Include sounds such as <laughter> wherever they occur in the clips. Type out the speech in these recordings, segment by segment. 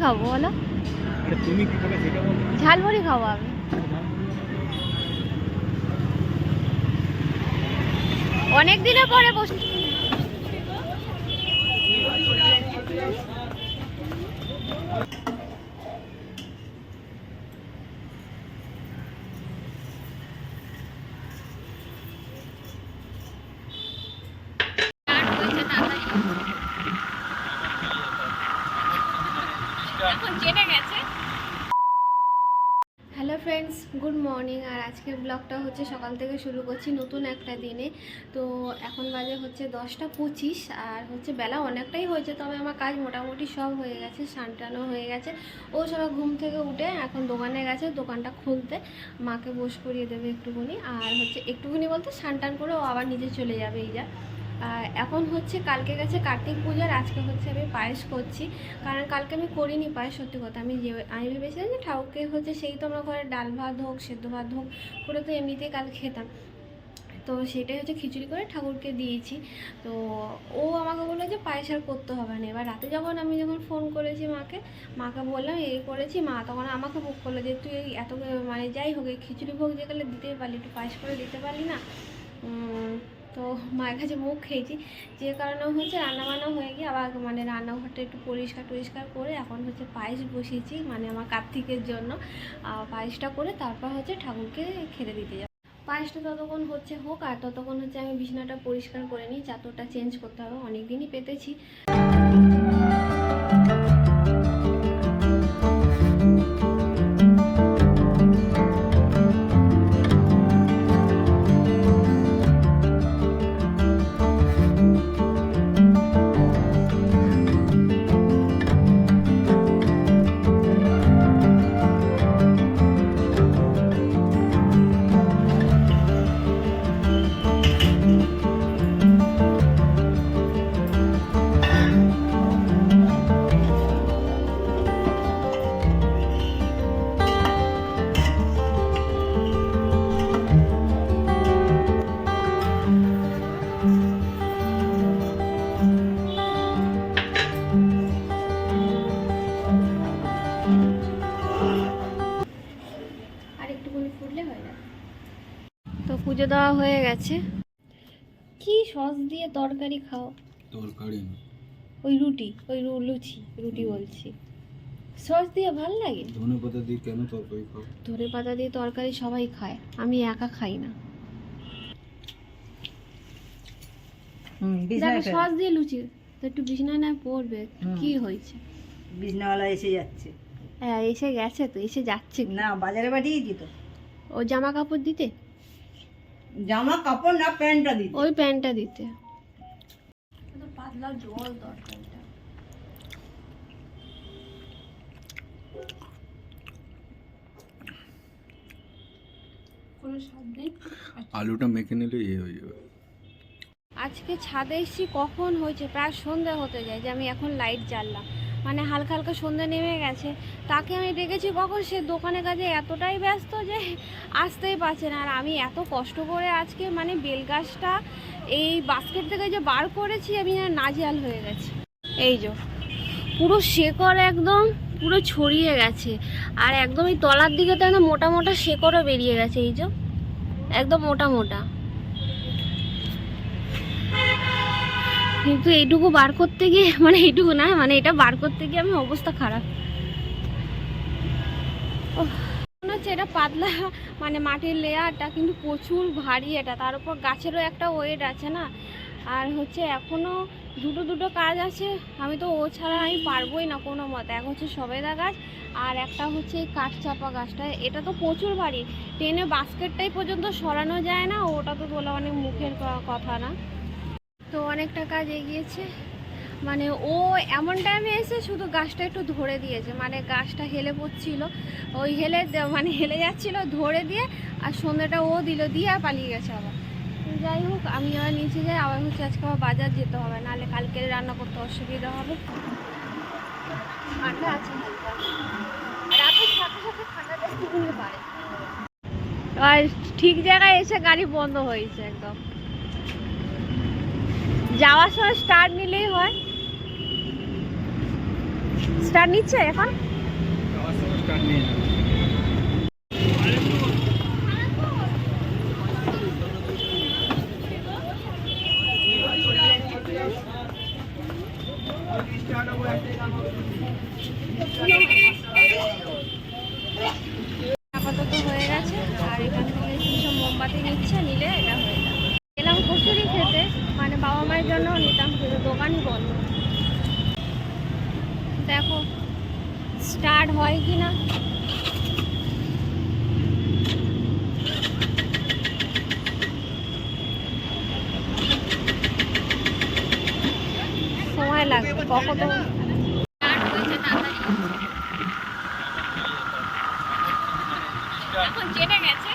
খাব বলো? তুমি কি খাবে সেটা বলো। ঝালমুড়ি খাব আমি। অনেক দিনের পরে বস এখন গেছে। হ্যালো ফ্রেন্ডস গুড মর্নিং আর আজকের ব্লগটা হচ্ছে সকাল থেকে শুরু করছি নতুন একটা দিনে। তো এখন বাজে হচ্ছে দশটা পঁচিশ, আর হচ্ছে বেলা অনেকটাই হয়েছে, তবে আমার কাজ মোটামুটি সব হয়ে গেছে সানটানো হয়ে গেছে। ও সবাই ঘুম থেকে উঠে এখন দোকানে গেছে, দোকানটা খুলতে। মাকে বস করিয়ে দেবে একটুখানি, আর হচ্ছে একটুখানি বলতে সানটান করে ও আবার নিজে চলে যাবে এই যা। এখন হচ্ছে কালকে গেছে কার্তিক পূজার আজকে হচ্ছে আমি পায়েস করছি। কারণ কালকে আমি করিনি পায়েস, সত্যি কথা। আমি যে, আমি ভেবেছিলাম যে ঠাকুরকে হচ্ছে সেই তো আমরা ঘরে ডাল ভাত হোক, সেদ্ধ ভাত হোক, করে তো এমনিতেই কাল খেতাম। তো সেটাই হচ্ছে খিচুড়ি করে ঠাকুরকে দিয়েছি। তো ও আমাকে বলল যে পায়েস আর করতে হবে না। এবার রাতে যখন আমি যখন ফোন করেছি মাকে মাকে বললাম এই করেছি মা। তখন আমাকে বুক করল যে, তুই এত মানে যাই হোক, এই খিচুড়ি ভোগ যেগুলো দিতে পারলি, একটু পায়েস করে দিতে পারলি না? তো মায়ের কাছে মুখ খেয়েছি। যে কারণে হচ্ছে রান্নাবান্না হয়ে গিয়ে আবার মানে রান্নাঘরটা একটু পরিষ্কার টরিষ্কার করে এখন হচ্ছে পায়েস বসিয়েছি মানে আমার কার্তিকের জন্য। পায়েসটা করে তারপর হচ্ছে ঠাকুরকে খেতে দিতে যাব। পায়েসটা ততক্ষণ হচ্ছে হোক আর ততক্ষণ হচ্ছে আমি বিছানাটা পরিষ্কার করে নিই, চাদরটা চেঞ্জ করতে হবে অনেক দিনই পেতেছি। আর একটুখানি ফুটলে হয়ে যাবে তো পুজো দেওয়া হয়ে গেছে। কি সস দিয়ে তরকারি খাও? তরকারি ওই রুটি ওই লুচি রুটি বলছি। সস দিয়ে ভালো লাগে? ধনে পাতা দিয়ে কেন তরকারি খাও? ধনে পাতা দিয়ে তরকারি সবাই খায় আমি একা খাই না। দেখো সস দিয়ে লুচি তো একটু বিছনায় না পড়বে কি হয়েছে? বিজনাওয়ালা এসে যাচ্ছে। হ্যাঁ এসে গেছে তো এসে যাচ্ছে। না বাজারে পাঠিয়েছি তো ও জামা কাপড় দিতে? জামা কাপড় না প্যান্টটা দিতে। ওই প্যান্টটা দিতে। পাতলা জল স্বাদ নেই? আলুটা মেখে নিলে ইয়ে হয়ে যাবে। আজকে ছাদে এসেছি কখন হয়েছে? প্রায় সন্ধ্যা হতে যায় যে আমি এখন লাইট জ্বাললাম। মানে হালকা হালকা সন্ধে নেমে গেছে। তাকে আমি ডেকেছি কখন? সে দোকানের কাজে এতটাই ব্যস্ত যে আসতেই পারছে না। আর আমি এত কষ্ট করে আজকে মানে বেলগাছটা, এই বাস্কেট থেকে যে বার করেছি, আমি না নাজেহাল হয়ে গেছি। এই যে, পুরো শেকড় একদম পুরো ছড়িয়ে গেছে। আর একদম এই তলার দিকে তো একদম মোটা মোটা শেকড়ও বেরিয়ে গেছে, এই যে। একদম মোটা মোটা। কিন্তু এইটুকু বার করতে গিয়ে <laughs> মানে এইটুকু না মানে এটা বার করতে গিয়ে আমি অবস্থা খারাপ। মনে হচ্ছে এটা পাতলা মানে মাটির লেয়ারটা, কিন্তু প্রচুর ভারী এটা। তার উপর গাছেরও একটা ওয়েট আছে না। আর হচ্ছে এখনও দুটো দুটো কাজ আছে। আমি তো ও ছাড়া আমি পারবোই না কোনো মতে। এক হচ্ছে সবেদা গাছ, আর একটা হচ্ছে এই কাঠচাপা গাছটা। এটা তো প্রচুর ভারী। ট্রেনে বাস্কেটটাই পর্যন্ত সরানো যায় না। ওটা তো তোলা অনেক মুখের কথা না। তো অনেকটা কাজ এগিয়েছে। মানে ও এমন টাইমে এসে শুধু গাছটা একটু ধরে দিয়েছে। মানে গাছটা হেলে পড়ছিল। ওই হেলে মানে হেলে যাচ্ছিল ধরে দিয়ে, আর সন্ধ্যাটা ও দিল দিয়ে আর পালিয়ে গেছে আবার। যাই হোক, আমি আবার নিচে যাই, আবার হচ্ছে আজকে আবার বাজার যেতে হবে। নাহলে কালকে রান্না করতে অসুবিধা হবে। ঠান্ডা আছে আর ঠিক জায়গায় এসে গাড়ি বন্ধ হয়েছে একদম। যাওয়ার সময় স্টার নিলেই হয়। স্টার নিচ্ছে এখন? আপাতত হয়ে গেছে। আর এখান থেকে মোমবাতি নিচ্ছে, নিলে এটা হয়ে যাবে এলাম কচুরি খেতে মানে বাবা মায়ের জন্য নিতাম কিন্তু দোকানই বন্ধ। দেখো স্টার্ট হয় কি না সময় লাগবে কখন স্টার্ট এখন জেনে গেছে।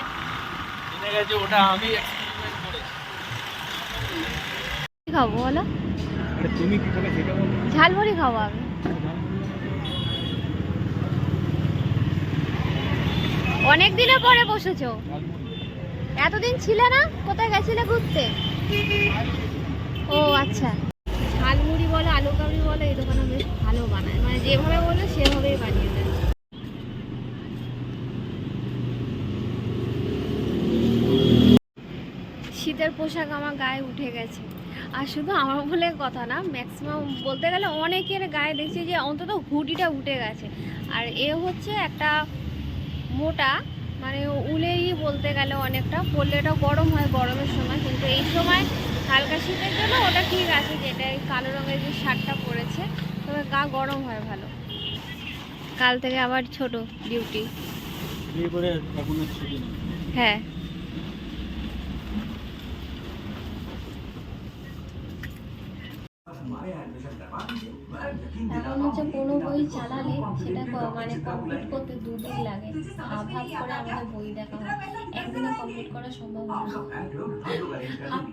জেনে গেছে ওটা আমি খাব বলো? তুমি কি খাবে সেটা বলো। ঝালমুড়ি খাব আমি। অনেক দিনের পরে বসেছো। এতদিন ছিলে না? কোথায় গেছিলে ঘুরতে? ও আচ্ছা। ঝালমুড়ি বলে আলু কাবড়ি বলে এই দোকানে বেশ ভালো বানায়। মানে যেভাবে বলে সেভাবেই বানিয়ে দেয়। শীতের পোশাক আমার গায়ে উঠে গেছে। আর শুধু আমার বলে কথা না ম্যাক্সিমাম বলতে গেলে অনেকের গায়ে দেখছি যে অন্তত হুডিটা উঠে গেছে। আর এ হচ্ছে একটা মোটা মানে উলেরই বলতে গেলে অনেকটা পরলে এটা গরম হয় গরমের সময় কিন্তু এই সময় হালকা শীতের জন্য ওটা ঠিক আছে যেটা এই কালো রঙের যে শার্টটা পরেছে তবে গা গরম হয় ভালো। কাল থেকে আবার ছোট ডিউটি হ্যাঁ এখন হচ্ছে কোনো বই চালালে সেটা মানে কমপ্লিট করতে দুদিন লাগে। হাফ হাফ করে আমাদের বই দেখা হয়। একদিনে কমপ্লিট করা সম্ভব না। হাফ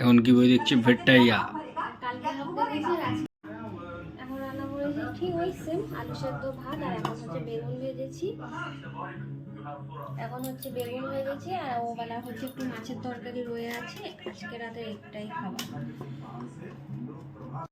এখন কি বই দেখছি? ভেট্টাইয়া কালকে হাফ দেখেছি এখন রান্না করেছি ঠিক ওই সেম আলু সেদ্ধ ভাত আর এখন হচ্ছে বেগুন ভেজেছি। এখন হচ্ছে বেগুন ভেজেছি আর ও বেলা হচ্ছে একটু মাছের তরকারি রয়ে আছে। আজকে রাতে একটাই খাবার।